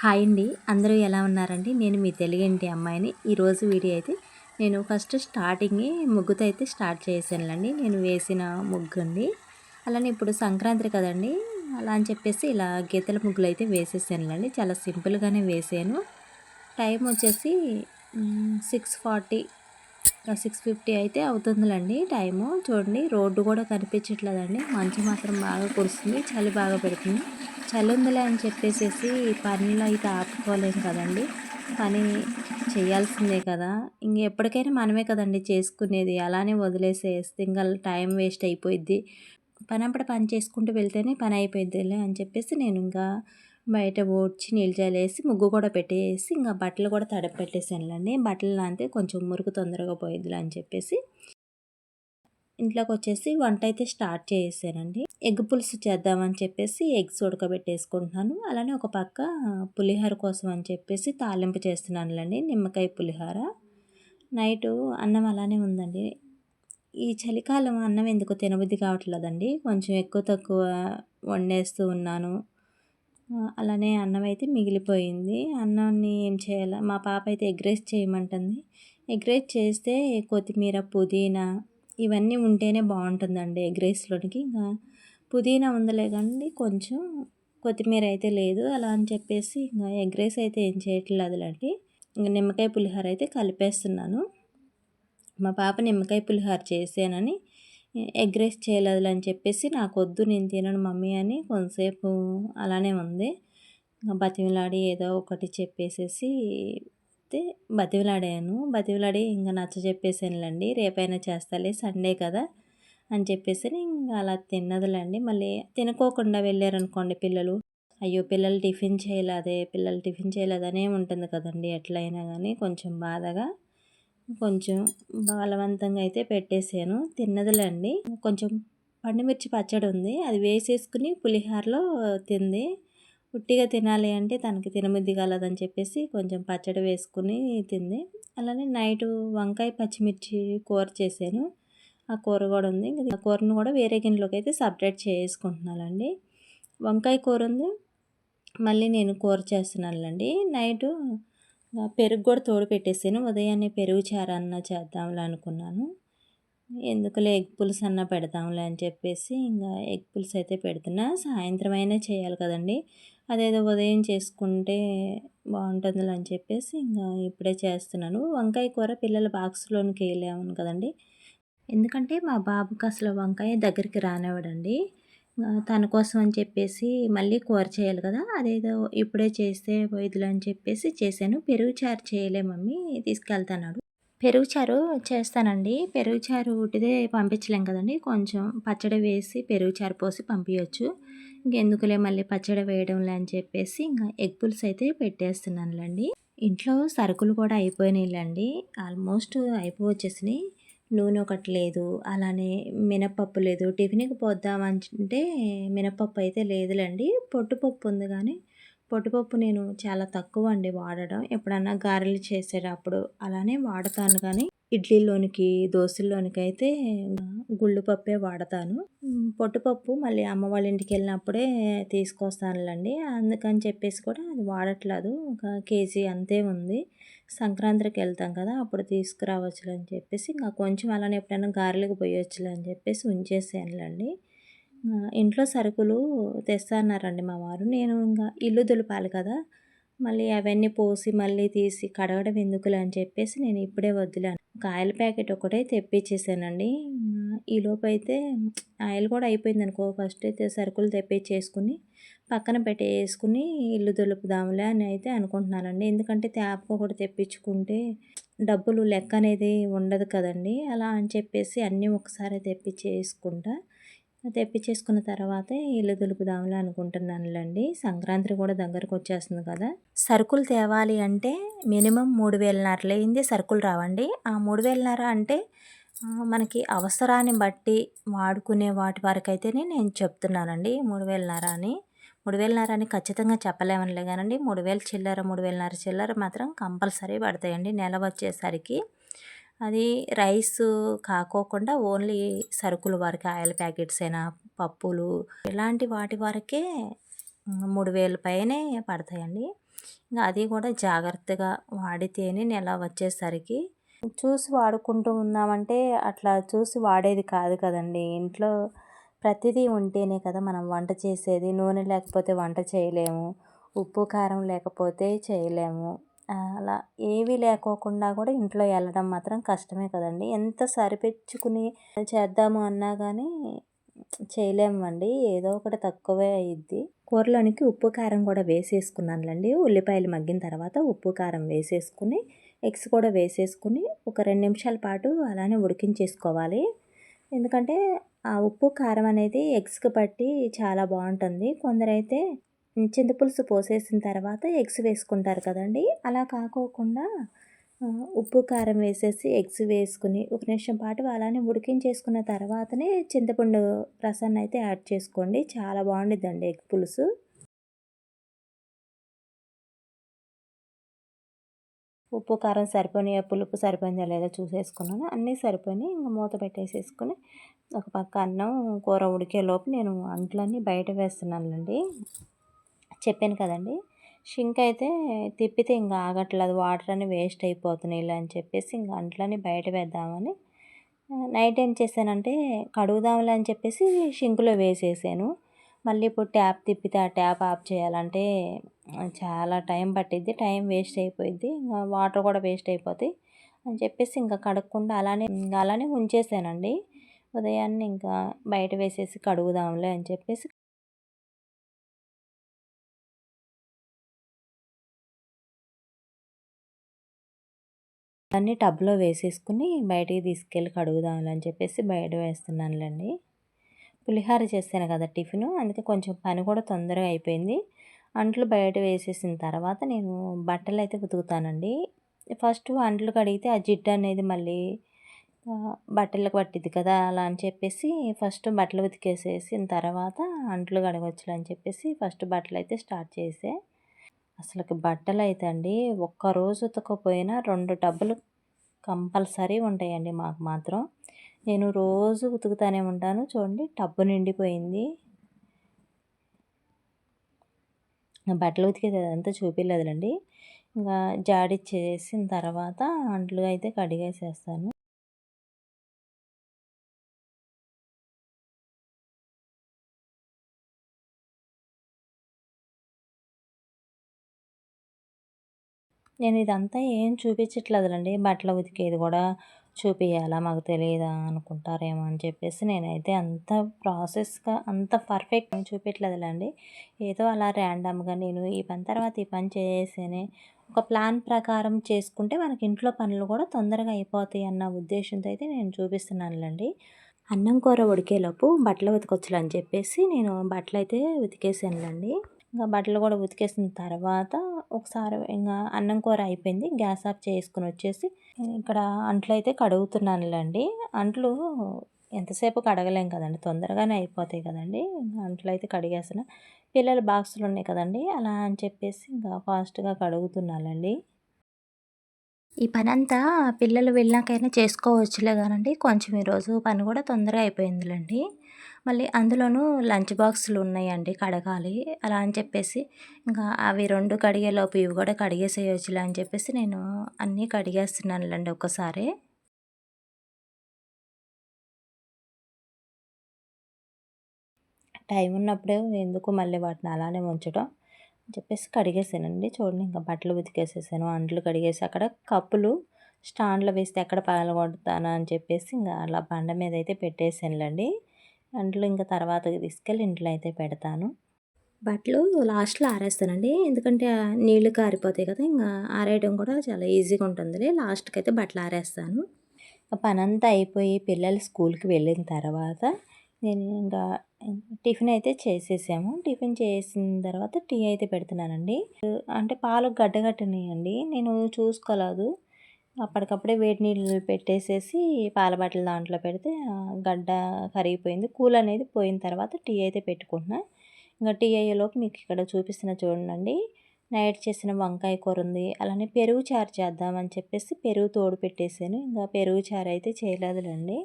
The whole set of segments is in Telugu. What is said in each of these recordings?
హాయ్ అండి. అందరూ ఎలా ఉన్నారండి? నేను మీ తెలుగింటి అమ్మాయిని. ఈరోజు వీడియో అయితే నేను ఫస్ట్ స్టార్టింగ్ ముగ్గుతో అయితే స్టార్ట్ చేశానులేండి. నేను వేసిన ముగ్గు అండి అలానే ఇప్పుడు సంక్రాంతి కదండి. అలా అని చెప్పేసి ఇలా గీతల ముగ్గులు అయితే వేసేసానులండి. చాలా సింపుల్గానే వేసాను. టైం వచ్చేసి సిక్స్ ఫార్టీ సిక్స్ ఫిఫ్టీ అయితే అవుతుందిలేండి టైము. చూడండి రోడ్డు కూడా కనిపించట్లేదండి. మంచు మాత్రం బాగా కురుస్తుంది చలి బాగా పెడుతుంది. చలి ఉందిలే అని చెప్పేసేసి పనులు అయితే ఆపుకోలేము కదండి. పని చేయాల్సిందే కదా. ఇంక ఎప్పటికైనా మనమే కదండి చేసుకునేది. అలానే వదిలేసేస్తే ఇంకా టైం వేస్ట్ అయిపోయిద్ది. పని అప్పుడు పని చేసుకుంటూ వెళ్తేనే పని అయిపోయిద్దిలే అని చెప్పేసి నేను ఇంకా బయట ఓడ్చి నీళ్ళు ముగ్గు కూడా పెట్టేసి ఇంకా బట్టలు కూడా తడప పెట్టేసానులండి బట్టలు అంతే కొంచెం మురుకు తొందరగా పోయిద్దిలే అని చెప్పేసి ఇంట్లోకి వచ్చేసి వంట అయితే స్టార్ట్ చేసేసానండి. ఎగ్ పులుసు చేద్దామని చెప్పేసి ఎగ్స్ ఉడకబెట్టేసుకుంటున్నాను. అలానే ఒక పక్క పులిహోర కోసం అని చెప్పేసి తాలింపు చేస్తున్నానులండి నిమ్మకాయ పులిహోర. నైటు అన్నం అలానే ఉందండి. ఈ చలికాలం అన్నం ఎందుకు తినబుద్ధి కావట్లేదండి. కొంచెం ఎక్కువ తక్కువ వండేస్తూ ఉన్నాను. అలానే అన్నం అయితే మిగిలిపోయింది. అన్నాన్ని ఏం చేయాలా? మా పాప అయితే ఎగ్ రైస్ చేయమంటుంది. ఎగ్ రైస్ చేస్తే కొత్తిమీర పుదీనా ఇవన్నీ ఉంటేనే బాగుంటుందండి ఎగ్ రైస్లోనికి ఇంకా పుదీనా ఉందలే కానీ కొంచెం కొత్తిమీర అయితే లేదు. అలా అని చెప్పేసి ఇంకా ఎగ్ రైస్ అయితే ఏం చేయట్లేదులేండి. ఇంకా నిమ్మకాయ పులిహోర అయితే కలిపేస్తున్నాను. మా పాప నిమ్మకాయ పులిహోర చేసానని ఎగ్ రైస్ చేయలేదు అని చెప్పేసి నాకు వద్దు నేను తినను మమ్మీ అని కొంతసేపు అలానే ఉంది. బతిమిలాడి ఏదో ఒకటి చెప్పేసేసి అయితే బతిమిలాడాను. బతిమిలాడి ఇంకా నచ్చ చెప్పేసానులేండి రేపైనా చేస్తాలే సండే కదా అని చెప్పేసి ఇంకా అలా తిన్నదిలేండి. మళ్ళీ తినుకోకుండా వెళ్ళారనుకోండి పిల్లలు. అయ్యో పిల్లలు టిఫిన్ చేయలేదే పిల్లలు టిఫిన్ చేయలేదనే ఉంటుంది కదండి ఎట్లయినా కానీ కొంచెం బాధగా. కొంచెం బలవంతంగా అయితే పెట్టేసాను. తిన్నదిలేండి. కొంచెం పండుమిర్చి పచ్చడి ఉంది. అది వేసేసుకుని పులిహోరలో తింది. ఉట్టిగా తినాలి అంటే తనకి తినబుద్ధి కలదని చెప్పేసి కొంచెం పచ్చడి వేసుకుని తింది. అలానే నైట్ వంకాయ పచ్చిమిర్చి కూర చేశాను. ఆ కూర కూడా ఉంది. ఆ కూరను కూడా వేరే గిన్నెలోకి అయితే సపరేట్ చేసుకుంటున్నానండి. వంకాయ కూర ఉంది. మళ్ళీ నేను కూర చేస్తున్నానులండి. నైటు పెరుగు కూడా తోడు పెట్టేసాను. ఉదయాన్నే పెరుగు చారు అన్న చేద్దాంలే అనుకున్నాను. ఎందుకులే ఎగ్ పులుసు అన్న పెడదాంలే అని చెప్పేసి ఇంకా ఎగ్ పులుసు అయితే పెడుతున్నా. సాయంత్రం అయినా చేయాలి కదండి. అదేదో ఉదయం చేసుకుంటే బాగుంటుంది అని చెప్పేసి ఇంకా ఇప్పుడే చేస్తున్నాను. వంకాయ కూర పిల్లల బాక్స్లోనికి వెళ్ళాము కదండి. ఎందుకంటే మా బాబుకి అసలు వంకాయ దగ్గరికి రానివ్వడండి. తన కోసం అని చెప్పేసి మళ్ళీ కూర చేయాలి కదా అదేదో ఇప్పుడే చేస్తే పోయిదులు అని చెప్పేసి చేశాను. పెరుగు చారు చేయలే మమ్మీ తీసుకెళ్తాడు పెరుగు చారు చేస్తానండి. పెరుగు చారు ఉట్టిదే పంపించలేం కదండి. కొంచెం పచ్చడి వేసి పెరుగు చారు పోసి పంపించవచ్చు ఇంకెందుకులే మళ్ళీ పచ్చడి వేయడంలే అని చెప్పేసి ఇంకా ఎగ్ పులుసు అయితే పెట్టేస్తున్నానులేండి. ఇంట్లో సరుకులు కూడా అయిపోయినాయిలేండి. ఆల్మోస్ట్ అయిపోవచ్చేసినాయి. నూనె ఒకటి లేదు అలానే మినపప్పు లేదు. టిఫిన్కి పోద్దామంటే మినపప్పు అయితే లేదులేండి. పొట్టుపప్పు ఉంది కానీ పొట్టుపప్పు నేను చాలా తక్కువ అండి వాడడం. ఎప్పుడన్నా గారెలు చేసేటప్పుడు అలానే వాడతాను కానీ ఇడ్లీలోనికి దోశల్లోనికి అయితే గుళ్ళు పప్పే వాడతాను. పొట్టుపప్పు మళ్ళీ అమ్మ వాళ్ళ ఇంటికి వెళ్ళినప్పుడే తీసుకొస్తానులేండి. అందుకని చెప్పేసి కూడా అది వాడట్లేదు. ఒక కేజీ అంతే ఉంది. సంక్రాంతికి వెళ్తాం కదా అప్పుడు తీసుకురావచ్చులే అని చెప్పేసి ఇంకా కొంచెం అలానే ఎప్పుడైనా గారెలకు పోయొచ్చులే అని చెప్పేసి ఉంచేసానులేండి ఇంట్లో సరుకులు తెస్తాన్నారండి మా వారు. నేను ఇంకా ఇల్లు దులపాలి కదా మళ్ళీ అవన్నీ పోసి మళ్ళీ తీసి కడగడం ఎందుకులే అని చెప్పేసి నేను ఇప్పుడే వద్దులేను ఆయిల్ ప్యాకెట్ ఒకటే తెప్పించేసానండి ఈలోపు అయితే ఆయిల్ కూడా అయిపోయింది అనుకో ఫస్ట్ అయితే సరుకులు తెప్పించేసుకుని పక్కన పెట్టేసుకుని ఇల్లు దులుపుదాంలే అని అయితే అనుకుంటున్నానండి. ఎందుకంటే ట్యాప్ ఒకటి తెప్పించుకుంటే డబ్బులు లెక్క అనేది ఉండదు కదండి. అలా అని చెప్పేసి అన్నీ ఒకసారి తెప్పించేసుకుంటా. తెప్పించేసుకున్న తర్వాత ఇల్లు దులుపుదాంలే అనుకుంటున్నానులేండి. సంక్రాంతి కూడా దగ్గరకు వచ్చేస్తుంది కదా. సరుకులు తేవాలి అంటే మినిమం మూడు వేలన్నర సరుకులు రావండి. ఆ మూడు వేలన్నర అంటే మనకి అవసరాన్ని బట్టి వాడుకునే వాటి వరకు అయితేనే నేను చెప్తున్నానండి మూడు వేలన్నర అని. మూడు వేలన్నర అని ఖచ్చితంగా చెప్పలేమనిలే కానండి మూడు వేలు చిల్లర మూడు వేలన్నర చిల్లర మాత్రం కంపల్సరీ పడతాయండి నెల వచ్చేసరికి. అది రైస్ కాకోకుండా ఓన్లీ సరుకులు వరకు ఆయిల్ ప్యాకెట్స్ అయినా పప్పులు ఇలాంటి వాటి వరకే మూడు వేల పైనే పడతాయండి. ఇంకా అది కూడా జాగ్రత్తగా వాడితేనే నెల వచ్చేసరికి. చూసి వాడుకుంటూ ఉన్నామంటే అట్లా చూసి వాడేది కాదు కదండి. ఇంట్లో ప్రతిదీ ఉంటేనే కదా మనం వంట చేసేది. నూనె లేకపోతే వంట చేయలేము. ఉప్పు కారం లేకపోతే చేయలేము. అలా ఏవి లేకోకుండా కూడా ఇంట్లో వెళ్ళడం మాత్రం కష్టమే కదండి. ఎంత సరిపెచ్చుకుని చేద్దాము అన్నా కానీ చేయలేమండి. ఏదో ఒకటి తక్కువే అయ్యిద్ది కూరలోనికి ఉప్పు కారం కూడా వేసేసుకున్నానులండి. ఉల్లిపాయలు మగ్గిన తర్వాత ఉప్పు కారం వేసేసుకుని ఎగ్స్ కూడా వేసేసుకుని ఒక రెండు నిమిషాల పాటు అలానే ఉడికించేసుకోవాలి. ఎందుకంటే ఉప్పు కారం అనేది ఎగ్స్కి పట్టి చాలా బాగుంటుంది. కొందరైతే చింతపులుసు పోసేసిన తర్వాత ఎగ్స్ వేసుకుంటారు కదండి. అలా కాకోకుండా ఉప్పు కారం వేసేసి ఎగ్స్ వేసుకుని ఒక నిమిషం పాటు అలానే ఉడికించేసుకున్న తర్వాతనే చింతపండు రసాన్ని అయితే యాడ్ చేసుకోండి. చాలా బాగుండిద్దండి ఎగ్ పులుసు. ఉప్పు కారం సరిపోయినాయా పులుపు సరిపోయిందా లేదా చూసేసుకున్నాను. అన్నీ సరిపోయినాయి. ఇంకా మూత పెట్టేసేసుకుని ఒక పక్క అన్నం కూర ఉడికే లోపు నేను అంట్లన్నీ బయట వేస్తున్నానండి చెప్పాను కదండి షింక్ అయితే తిప్పితే ఇంకా ఆగట్లేదు. వాటర్ అని వేస్ట్ అయిపోతున్నాయి ఇలా అని చెప్పేసి ఇంకా అంట్లని బయట వేద్దామని నైట్ ఏం చేశానంటే కడుగుదాంలే అని చెప్పేసి షింకులో వేసేసాను. మళ్ళీ ఇప్పుడు ట్యాప్ తిప్పితే ఆ ట్యాప్ ఆఫ్ చేయాలంటే చాలా టైం పట్టిద్ది. టైం వేస్ట్ అయిపోయింది ఇంకా వాటర్ కూడా వేస్ట్ అయిపోతాయి అని చెప్పేసి ఇంకా కడగకుండా అలానే ఇంకా అలానే ఉంచేసానండి. ఉదయాన్నే ఇంకా బయట వేసేసి కడుగుదాంలే అని చెప్పేసి అన్నీ టబ్లో వేసేసుకుని బయటికి తీసుకెళ్ళి కడుగుదాంలే అని చెప్పేసి బయట వేస్తున్నానులేండి. పులిహార చేశాను కదా టిఫిన్. అందుకే కొంచెం పని కూడా తొందరగా అయిపోయింది. అంట్లు బయట వేసేసిన తర్వాత నేను బట్టలు అయితే ఉతుకుతానండి. ఫస్ట్ అంట్లు కడిగితే ఆ జిడ్డు అనేది మళ్ళీ బట్టలకు పట్టిద్ది కదా అలా అని చెప్పేసి ఫస్ట్ బట్టలు ఉతికేసేసిన తర్వాత అంట్లు కడగవచ్చు అని చెప్పేసి ఫస్ట్ బట్టలు అయితే స్టార్ట్ చేసే. అసలుకి బట్టలు అయితే అండి ఒక్కరోజు ఉతకపోయినా రెండు డబ్బులు కంపల్సరీ ఉంటాయండి మాకు మాత్రం. నేను రోజు ఉతుకుతానే ఉంటాను. చూడండి టబ్బు నిండిపోయింది. బట్టలు ఉతికేది అదంతా చూపించలేదులండి ఇంకా జాడిచ్చేసిన తర్వాత అంట్లు అయితే కడిగేసేస్తాను. నేను ఇదంతా ఏం చూపించట్లేదులండి. బట్టలు ఉతికేది కూడా చూపించాలా మాకు తెలియదా అనుకుంటారేమో అని చెప్పేసి నేనైతే అంత ప్రాసెస్గా అంత పర్ఫెక్ట్ చూపించలేదులేండి ఏదో అలా ర్యాండమ్గా నేను ఈ పని తర్వాత ఈ పని చేసేనే ఒక ప్లాన్ ప్రకారం చేసుకుంటే మనకి ఇంట్లో పనులు కూడా తొందరగా అయిపోతాయి అన్న ఉద్దేశంతో అయితే నేను చూపిస్తున్నానులేండి. అన్నం కూర ఉడికేలోపు బట్టలు ఉతకొచ్చులు అని చెప్పేసి నేను బట్టలు అయితే ఉతికేసానులేండి. ఇంకా బట్టలు కూడా ఉతికేసిన తర్వాత ఒకసారి ఇంకా అన్నం కూర అయిపోయింది. గ్యాస్ ఆఫ్ చేసుకుని వచ్చేసి ఇక్కడ అంట్లు అయితే కడుగుతున్నానులేండి. అంట్లు ఎంతసేపు కడగలేం కదండి. తొందరగానే అయిపోతాయి కదండి. అంట్లు అయితే కడిగేసిన పిల్లల బాక్సులు ఉన్నాయి కదండి. అలా అని చెప్పేసి ఇంకా ఫాస్ట్గా కడుగుతున్నానండి. ఈ పని అంతా పిల్లలు వెళ్ళాకైనా చేసుకోవచ్చులే కానండి. కొంచెం ఈరోజు పని కూడా తొందరగా అయిపోయిందిలేండి. మళ్ళీ అందులోనూ లంచ్ బాక్సులు ఉన్నాయండి కడగాలి. అలా అని చెప్పేసి ఇంకా అవి రెండు కడిగేలోపు ఇవి కూడా కడిగేసేయచ్చులే అని చెప్పేసి నేను అన్నీ కడిగేస్తున్నానులేండి ఒక్కసారి. టైం ఉన్నప్పుడే ఎందుకు మళ్ళీ వాటిని అలానే ఉంచడం? చెప్పేసి కడిగేసానండి. చూడండి ఇంకా బట్టలు ఉతికేసేసాను. అంట్లు కడిగేసి అక్కడ కప్పులు స్టాండ్లో వేస్తే ఎక్కడ పగలగొడతానా అని చెప్పేసి ఇంకా అలా బండ మీద అయితే పెట్టేసానులేండి. అంట్లు ఇంకా తర్వాత తీసుకెళ్ళి ఇంట్లో అయితే పెడతాను. బట్టలు లాస్ట్లో ఆరేస్తానండి. ఎందుకంటే నీళ్ళు కారిపోతాయి కదా ఇంకా ఆరేయడం కూడా చాలా ఈజీగా ఉంటుంది లాస్ట్కి అయితే బట్టలు ఆరేస్తాను. పని అంతా అయిపోయి పిల్లలు స్కూల్కి వెళ్ళిన తర్వాత నేను ఇంకా టిఫిన్ అయితే చేసేసాము. టిఫిన్ చేసిన తర్వాత టీ అయితే పెడుతున్నానండి. అంటే పాలు గడ్డగట్టినాయండి. నేను చూసుకోలేదు. అప్పటికప్పుడే వేడి నీళ్ళు పెట్టేసేసి పాల బాటిల్ దాంట్లో పెడితే గడ్డ కరిగిపోయింది. కూల్ అనేది పోయిన తర్వాత టీ అయితే పెట్టుకుంటున్నా. ఇంకా టీ అయ్యేలోపు మీకు ఇక్కడ చూపిస్తున్న చూడండి నైట్ చేసిన వంకాయ కూర ఉంది. అలానే పెరుగు చారు చేద్దామని చెప్పేసి పెరుగు తోడు పెట్టేశాను ఇంకా పెరుగు చారు అయితే చేయలేదులేండి.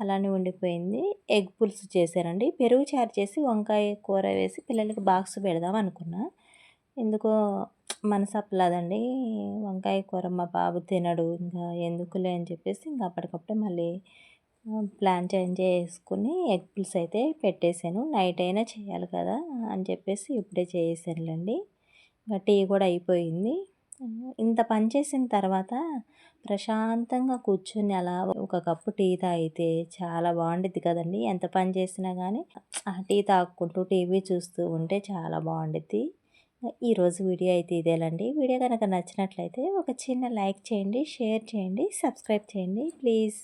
అలానే ఉండిపోయింది. ఎగ్ పులుసు చేశారండి. పెరుగు చారు చేసి వంకాయ కూర వేసి పిల్లలకి బాక్స్ పెడదాం అనుకున్నా. ఎందుకో మనసప్పలేదండి వంకాయ కూర మా బాబు తినడు ఇంకా ఎందుకులే అని చెప్పేసి ఇంకా అప్పటికప్పుడే మళ్ళీ ప్లాన్ చేంజ్ చేసుకుని ఎగ్ పులుసు అయితే పెట్టేశాను. నైట్ అయినా చేయాలి కదా అని చెప్పేసి ఇప్పుడే చేసానులేండి ఇంకా టీ కూడా అయిపోయింది. ఇంత పని చేసిన తర్వాత ప్రశాంతంగా కూర్చొని అలా ఒక కప్పు టీ తాగితే చాలా బాగుండిద్ది కదండి. ఎంత పని చేసినా కానీ ఆ టీ తాగుకుంటూ టీవీ చూస్తూ ఉంటే చాలా బాగుండిద్ది. ఈరోజు వీడియో అయితే ఇదేలండి. వీడియో కనుక నచ్చినట్లయితే ఒక చిన్న లైక్ చేయండి షేర్ చేయండి సబ్స్క్రైబ్ చేయండి. ప్లీజ్.